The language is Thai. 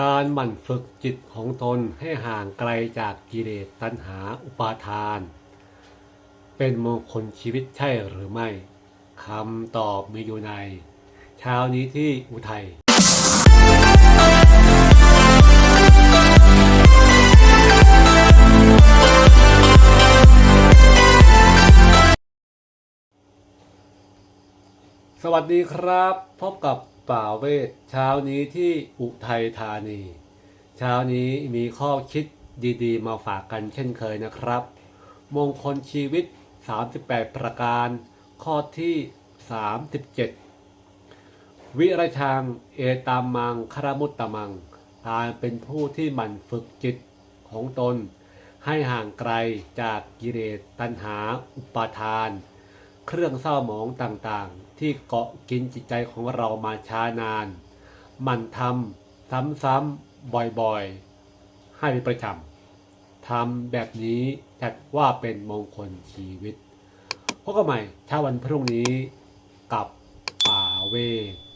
การหมั่นฝึกจิตของตนให้ห่างไกลจากกิเลสตัณหาอุปาทาน เป็นมงคลชีวิตใช่หรือไม่คำตอบมีอยู่ใน เช้านี้ที่อุทัยสวัสดีครับ พบกับ ป่าเวทเช้านี้ที่อุทัยธานี เช้านี้มีข้อคิดดีๆ มาฝากกันเช่นเคยนะครับ มงคลชีวิต 38 ประการ ข้อที่ 37 วิรชังเอตามังคารมุตตมังการเป็นผู้ที่หมั่นฝึกจิตของตน ให้ห่างไกลจากกิเลสตัณหาอุปาทาน เครื่องเศร้าหมองต่างๆ ที่เกาะกินจิตใจของเรามาช้านาน มันทำซ้ำๆบ่อยๆ ให้เป็นประจำทำแบบนี้จัดว่าเป็นมงคลชีวิตพบกันใหม่เช้าวันพรุ่งนี้กับป่าเวท